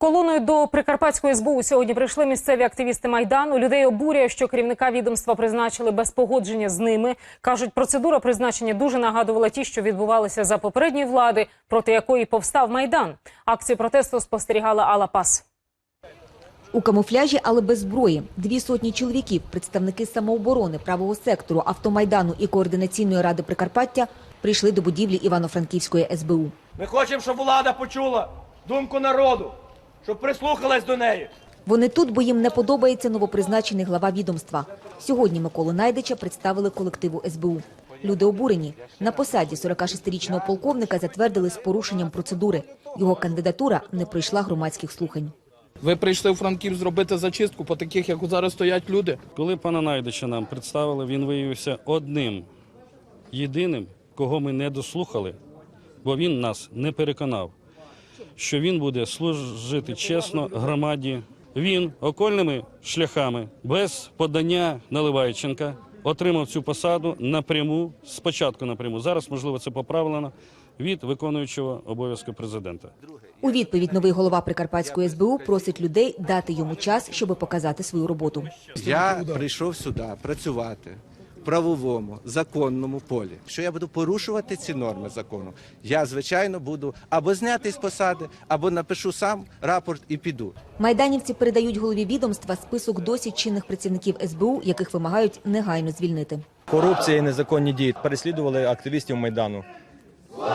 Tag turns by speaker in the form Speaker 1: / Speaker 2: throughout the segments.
Speaker 1: Колоною до Прикарпатської СБУ сьогодні прийшли місцеві активісти майдану. Людей обурює, що керівника відомства призначили без погодження з ними. кажуть, процедура призначення дуже нагадувала ті, що відбувалися за попередньої влади, проти якої повстав майдан. Акцію протесту спостерігала Алла Пас.
Speaker 2: У камуфляжі, але без зброї. Дві сотні чоловіків, представники самооборони, правого сектору, автомайдану і координаційної ради Прикарпаття прийшли до будівлі Івано-Франківської СБУ.
Speaker 3: Ми хочемо, щоб влада почула думку народу, щоб прислухалась до неї.
Speaker 2: Вони тут, бо їм не подобається новопризначений глава відомства. Сьогодні Миколу Найдича представили колективу СБУ. Люди обурені. На посаді 46-річного полковника затвердили з порушенням процедури. Його кандидатура не пройшла громадських слухань.
Speaker 4: Ви прийшли у Франків зробити зачистку по таких, як зараз стоять люди.
Speaker 5: Коли пана Найдича нам представили, він виявився одним єдиним, кого ми не дослухали, бо він нас не переконав, що він буде служити чесно громаді. Він окольними шляхами, без подання Наливайченка, отримав цю посаду напряму, спочатку напряму. Зараз, можливо, це поправлено від виконуючого обов'язки президента.
Speaker 2: У відповідь новий голова Прикарпатської СБУ просить людей дати йому час, щоб показати свою роботу.
Speaker 6: Я прийшов сюди працювати правовому законному полі. Якщо я буду порушувати ці норми закону, я звичайно буду або зняти з посади, або напишу сам рапорт і піду.
Speaker 2: Майданівці передають голові відомства список досі чинних працівників СБУ, яких вимагають негайно звільнити.
Speaker 7: Корупція і незаконні дії переслідували активістів майдану.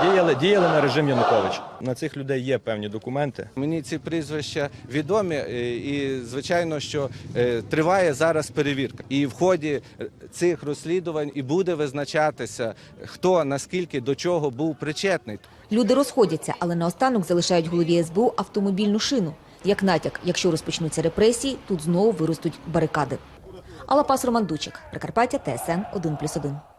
Speaker 7: Діяли, діяли на режим Янукович. На цих людей є певні документи.
Speaker 6: Мені ці прізвища відомі, е, і звичайно, що е, триває зараз перевірка. І в ході е, цих розслідувань і буде визначатися, хто наскільки до чого був причетний.
Speaker 2: Люди розходяться, але наостанок залишають голові СБУ автомобільну шину. Як натяк, якщо розпочнуться репресії, тут знову виростуть барикади. Алапас Роман Дучик, Прикарпаття, ТСН 1+,1.